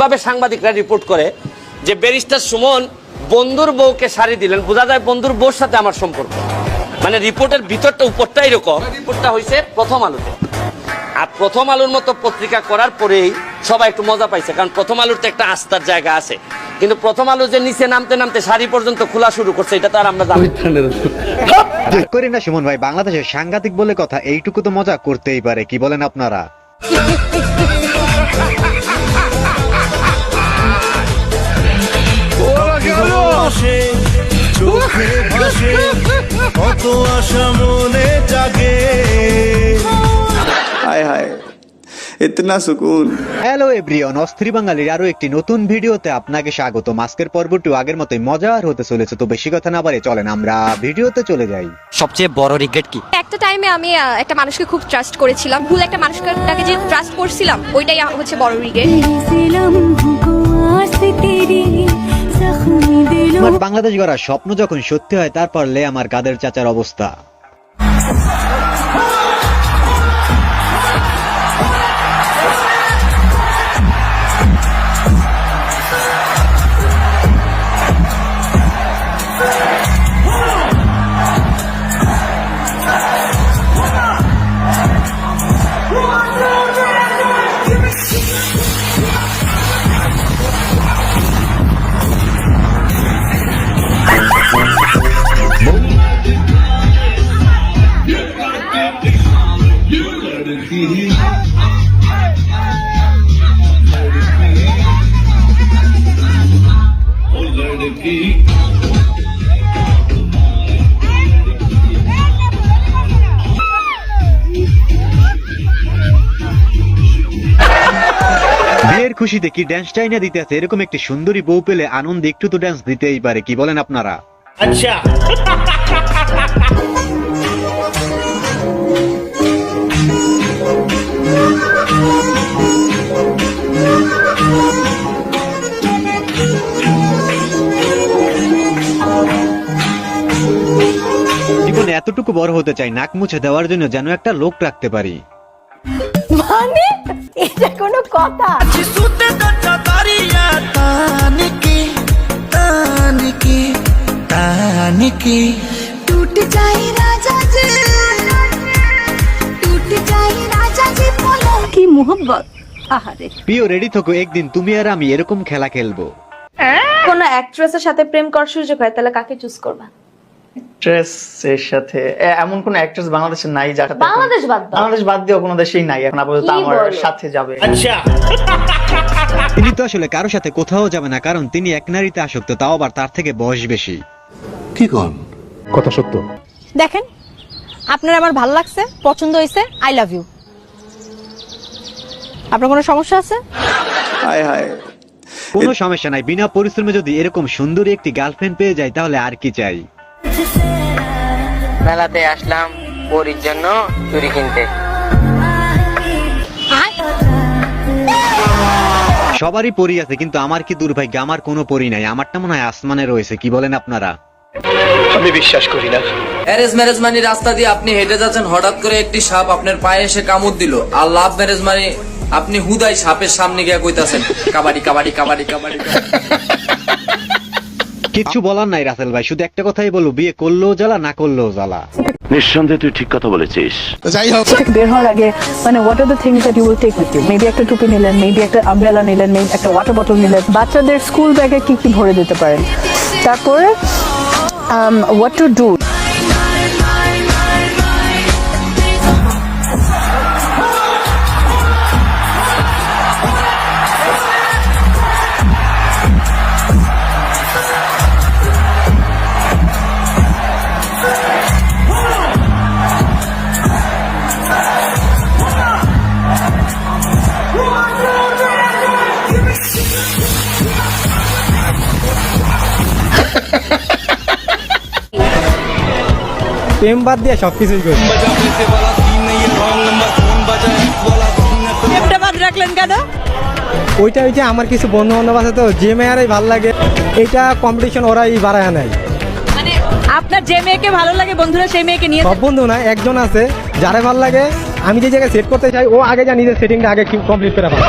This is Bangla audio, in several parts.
ভাবে সাংবাদিকরা রিপোর্ট করে যে ব্যারিস্টার সুমন বন্ধুর বউকে শাড়ি দিলেন। বোঝা যায় বন্ধুর বউর সাথে আমার সম্পর্ক। মানে রিপোর্টের ভিতরটা উপরটা এরকম। রিপোর্টটা হয়েছে প্রথম আলোতে। আর প্রথম আলোর মতো পত্রিকা করার পরেই সবাই একটু মজা পাইছে, কারণ প্রথম আলোর তো একটা আস্থার জায়গা আছে। কিন্তু প্রথম আলো যে নিচে নামতে নামতে শাড়ি পর্যন্ত খোলা শুরু করছে, এটা তো আর আমরা জানি। রাগ না সুমন ভাই, বাংলাদেশের সাংঘাতিক বলে কথা, এইটুকু তো মজা করতেই পারে, কি বলেন আপনারা? আসে। কত আশা মনে জাগে। হায় হায় ইতনা সুকুন। হ্যালো এভরিওয়ান অস্থির বাঙালির আরও একটি নতুন ভিডিওতে আপনাকে স্বাগত মাস্কের পর্বটি আগের মতোই মজার হতে চলেছে তো বেশি কথা না বাড়ে চলেন আমরা ভিডিওতে চলে যাই। সবচেয়ে বড় রিগ্রেট কি? একটা টাইমে আমি একটা মানুষকে খুব ট্রাস্ট করেছিলাম। ভুল একটা মানুষকে তাকে যে ট্রাস্ট করছিলাম ওইটাই হচ্ছে বড় রিগ্রেট বাংলাদেশ গড়ার স্বপ্ন যখন সত্যি হয় তারপর লে আমার কাদের চাচার অবস্থা। খুশিতে কি ড্যান্সটাই না দিতে আছে এরকম একটি সুন্দরী বউ পেলে আনন্দ একটু তো ড্যান্স দিতেই পারে কি বলেন আপনারা? জীবনে এতটুকু বড় হতে চাই নাক মুছে দেওয়ার জন্য যেন একটা লোক রাখতে পারি। মানে এটা কোনো কথা। টুট যাই রাজা টুট যাই রাজা জি কি মোহব্বত আহারে। প্রিয় রেডি থাকো একদিন তুমি আর আমি এরকম খেলা খেলব। কোনো অ্যাক্ট্রেসের সাথে প্রেম কর সুযোগ হয় তাহলে কাকে চুজ করবা? সাথে এমন কোন অ্যাক্ট্রেস বাংলাদেশে নাই যার সাথে বাংলাদেশ বাদ বাংলাদেশ বাদ কোনো দেশেই নাই এখন আপাতত আমার সাথে যাবে। আচ্ছা। তিনি তো আসলে কারও সাথে কোথাও যাবে না কারণ তিনি এক নারীতে আসক্ত তাও আবার তার থেকে বয়স বেশি। কি কোন? কথা সত্য। দেখেন আপনার আমার ভালো লাগছে পছন্দ হয়েছে আই লাভ ইউ আপনার কোনো সমস্যা আছে? হায় হায়। কোনো সমস্যা নাই বিনা পরিশ্রমে যদি এরকম সুন্দরী একটি গার্লফ্রেন্ড পেয়ে যায় তাহলে আর কি চাই? মেলাতে আসলাম পরির জন্য চুরি কিনতে। সবারই পরি আছে কিন্তু আমার কি দুর্ভাগ্য? আমার কোনো পরি নাই। আমারটা মনে হয় আসমানে রয়েছে কি বলেন আপনারা? আমি বিশ্বাস করি অ্যারেঞ্জ ম্যারেজ মানে রাস্তা দিয়ে আপনি হেঁটে যাচ্ছেন হঠাৎ করে একটি সাপ আপনার পায়ে এসে কামড় দিল। আর লাভ ম্যারেজ মানে আপনি হুদাই সাপের সামনে গিয়ে কইতাছেন কাবাডি কাবাডি কাবাডি কাবাডি। কিচ্ছু বলার নাই রাসেল ভাই শুধু একটা কথাই বলব বিয়ে করলেও জ্বালা না করলেও জ্বালা। নিঃসন্দেহে তুই ঠিক কথা বলেছিস। যাই হোক। বের হওয়ার আগে মানে what are the things that you will take with you maybe একটা টুপি নিলেন মেবি একটা আমব্রেলা নিলেন মেবি একটা ওয়াটার বটল নিলেন। বাচ্চাদের স্কুল ব্যাগে কি কি ভরে দিতে পারেন? তারপরে হোয়াট টু ডু প্রেম বাদ দিয়ে সবকিছুই করি। প্রেমটা বাদ রাখলেন কেন? ওইটা ওইটা আমার কিছু বন্ধু বান্ধব আছে তো যে মেয়ারাই ভালো লাগে এটা কম্পিটিশন ওরাই বাড়ায় নাই মানে আপনার যে মেয়েকে ভালো লাগে বন্ধুরা সেই মেয়েকে নিয়ে সব বন্ধু না একজন আছে যারা ভালো লাগে আমি যে জায়গায় সেট করতে চাই ও আগে যা নিজের সেটিংটা আগে কমপ্লিট করে ফেলে।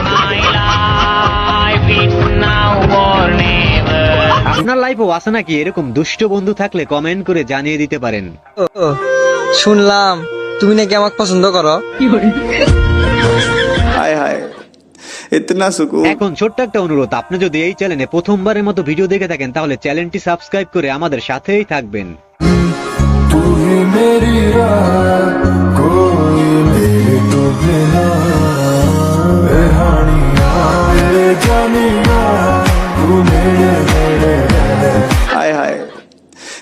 আপনার লাইফেও আছে নাকি এরকম দুষ্ট বন্ধু থাকলে কমেন্ট করে জানিয়ে দিতে পারেন শুনলাম তুমি নাকি আমাকে পছন্দ করো हाय हाय इतना सुकून এখন ছোট্ট একটা অনুরোধ আপনি যদি এই চ্যানেলে প্রথমবারের মতো ভিডিও দেখে থাকেন তাহলে চ্যানেলটি সাবস্ক্রাইব করে আমাদের সাথেই থাকবেন मेरी राह कोई मेरी